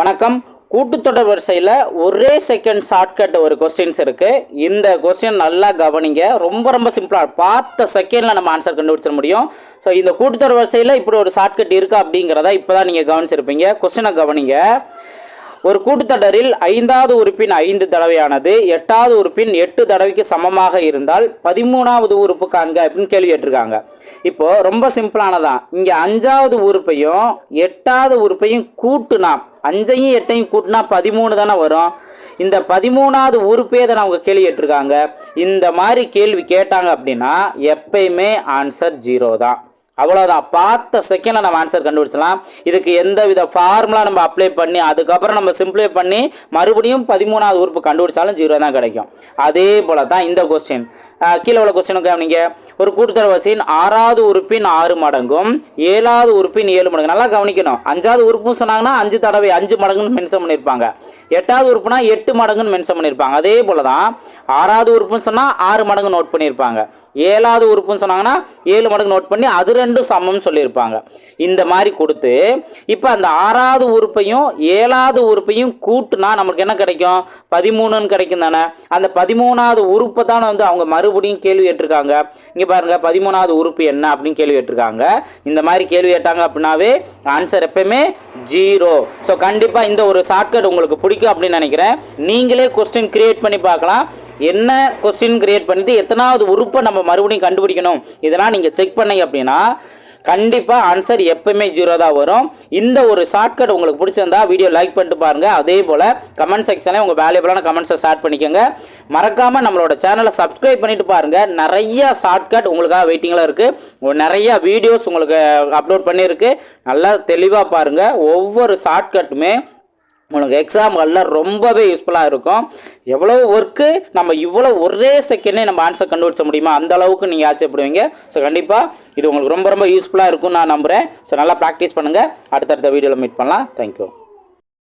வணக்கம். கூட்டுத்தொடர் வரிசையில் ஒரே செகண்ட் ஷார்ட்கட் ஒரு கொஸ்டின்ஸ் இருக்குது இந்த கொஸ்டின் நல்லா கவனிங்க. ரொம்ப ரொம்ப சிம்பிளாக பார்த்த செகண்டில் நம்ம ஆன்சர் கண்டுபிடிச்சிட முடியும். ஸோ இந்த கூட்டுத்தொடர் வரிசையில் இப்படி ஒரு ஷார்ட்கட் இருக்கா அப்படிங்கிறத இப்போ தான் நீங்கள் கவனிச்சிருப்பீங்க கொஸ்டினை கவனிங்க. ஒரு கூட்டுத்தொடரில் ஐந்தாவது உறுப்பின் ஐந்து தடவையானது எட்டாவது உறுப்பின் எட்டு தடவைக்கு சமமாக இருந்தால் பதிமூணாவது உறுப்பு காண்க அப்படின்னு கேள்வி கேட்டிருக்காங்க. இப்போ ரொம்ப சிம்பிளானதான். இங்கே அஞ்சாவது உறுப்பையும் எட்டாவது உறுப்பையும் கூட்டுனா அஞ்சையும் எட்டையும் கூட்டினா பதிமூணு தானே வரும். இந்த பதிமூணாவது உறுப்பே தான் அவங்க கேள்வி கேட்டிருக்காங்க. இந்த மாதிரி கேள்வி கேட்டாங்க அப்படின்னா எப்பயுமே ஆன்சர் ஜீரோ தான். அவ்வளோதான் பார்த்த செகண்டில் நம்ம ஆன்சர் கண்டுபிடிச்சலாம் இதுக்கு எந்த வித ஃபார்முலா நம்ம அப்ளை பண்ணி அதுக்கப்புறம் நம்ம சிம்ப்ளை பண்ணி மறுபடியும் பதிமூணாவது உறுப்பு கண்டுபிடிச்சாலும் ஜீரோ தான் கிடைக்கும். அதே போல தான் இந்த கொஸ்டின் கீழே உள்ள கொஸ்டினுக்கு கவனிங்க. ஒரு கூட்டுத்தரவாசியின் ஆறாவது உறுப்பின் ஆறு மடங்கும் ஏழாவது உறுப்பின் ஏழு மடங்கு நல்லா கவனிக்கணும். அஞ்சாவது உறுப்புன்னு சொன்னாங்கன்னா அஞ்சு தடவை அஞ்சு மடங்குன்னு மென்ஷன் பண்ணியிருப்பாங்க. எட்டாவது உறுப்புனா எட்டு மடங்குன்னு மென்ஷன் பண்ணியிருப்பாங்க. அதே போல தான் ஆறாவது உறுப்புன்னு சொன்னால் ஆறு மடங்கு நோட் பண்ணியிருப்பாங்க. ஏழாவது உறுப்புன்னு சொன்னாங்கன்னா ஏழு மடங்கு நோட் பண்ணி அது ரெண்டும் சமம்னு சொல்லியிருப்பாங்க. இந்த மாதிரி கொடுத்து இப்போ அந்த ஆறாவது உறுப்பையும் ஏழாவது உறுப்பையும் கூட்டுனா நமக்கு என்ன கிடைக்கும்? பதிமூணுன்னு கிடைக்கும் தானே. அந்த பதிமூணாவது உறுப்பை தானே வந்து அவங்க மறுபடியும் கேள்வி கேட்டிருக்காங்க இங்கே பாருங்க பதிமூணாவது உறுப்பு என்ன அப்படின்னு கேள்வி கேட்டிருக்காங்க இந்த மாதிரி கேள்வி கேட்டாங்க அப்படின்னாவே ஆன்சர் எப்பயுமே ஜீரோ ஸோ கண்டிப்பாக இந்த ஒரு ஷார்ட்கட் உங்களுக்கு பிடிக்கும். அப்படின்னு நினைக்கிறேன். நீங்களே கொஸ்டின் கிரியேட் பண்ணி பார்க்கலாம். என்ன கொஸ்டின் கிரியேட் பண்ணிட்டு எத்தனாவது உறுப்பை நம்ம மறுபடியும் கண்டுபிடிக்கணும்? இதெல்லாம் நீங்கள் செக் பண்ணீங்க அப்படின்னா கண்டிப்பாக ஆன்சர் எப்பவுமே ஜீரோ தான் வரும். இந்த ஒரு ஷார்ட்கட் உங்களுக்கு பிடிச்சிருந்தா வீடியோ லைக் பண்ணிட்டு பாருங்கள் அதே போல் கமெண்ட் செக்ஷனில் உங்கள் வேல்யூபிளான கமெண்ட்ஸை ஷேர் பண்ணிக்கோங்க. மறக்காமல் நம்மளோட சேனலை சப்ஸ்கிரைப் பண்ணிட்டு பாருங்கள் நிறைய ஷார்ட்கட் உங்களுக்காக வெயிட்டிங்கில் இருக்குது நிறைய வீடியோஸ் உங்களுக்கு அப்லோட் பண்ணியிருக்கு. நல்லா தெளிவாக பாருங்கள் ஒவ்வொரு ஷார்ட்கட்டுமே உங்களுக்கு எக்ஸாம்களில் ரொம்பவே யூஸ்ஃபுல்லாக இருக்கும். எவ்வளோ ஒர்க்கு நம்ம இவ்வளோ ஒரே செகண்டே நம்ம ஆன்சர் கண்டுபிடிச்ச முடியுமா? அந்த அளவுக்கு நீங்கள் ஆச்சரியப்படுவீங்க. ஸோ கண்டிப்பாக இது உங்களுக்கு ரொம்ப ரொம்ப யூஸ்ஃபுல்லாக இருக்கும்னு நான் நம்புகிறேன் ஸோ நல்லா ப்ராக்டிஸ் பண்ணுங்கள் அடுத்தடுத்த வீடியோவில் மீட் பண்ணலாம். தேங்க்யூ